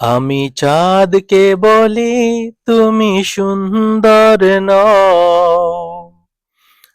আমি চাঁদকে বলি, তুমি সুন্দর নও।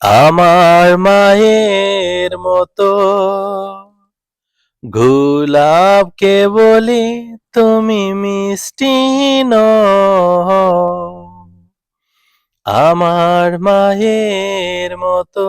আমার মায়ের মতো গোলাপকে বলি, তুমি মিষ্টি নও। আমার মায়ের মতো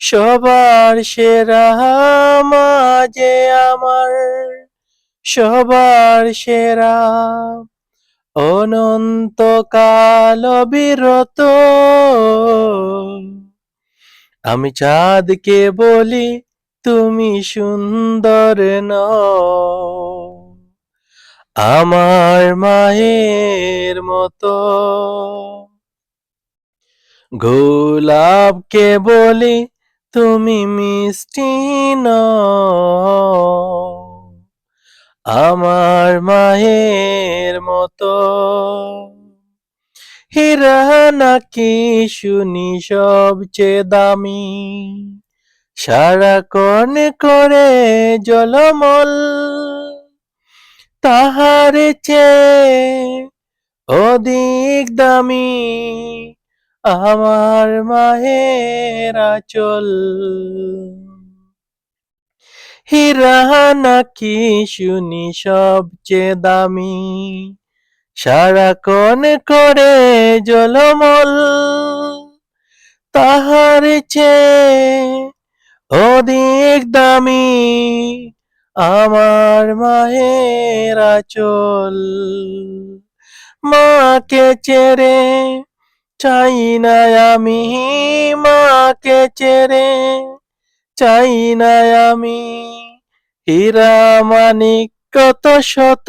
সবার সেরা মাঝে আমার, সবার সেরা। অনন্তকাল বিরত, আমি চাঁদকে বলি তুমি সুন্দর ন আমার মায়ের মতো। গোলাপকে বলি তুমি মিষ্টি আমার মায়ের মতো। হীরা নাকি শুনি সবচেয়ে দামি সারা সারাক্ষণ করে জলমল। তাহার চেয়ে অধিক দামি আমার মায়ের আচল হীরা নাকি শুনি সবচেয়ে দামি। সারাক্ষণ করে জলমল। তাহার চেয়ে অধিক দামি আমার মায়ের আচল মাকে চেরে চাই না আমি মাকে চেরে চাই না আমি হীরা মানিক কত শত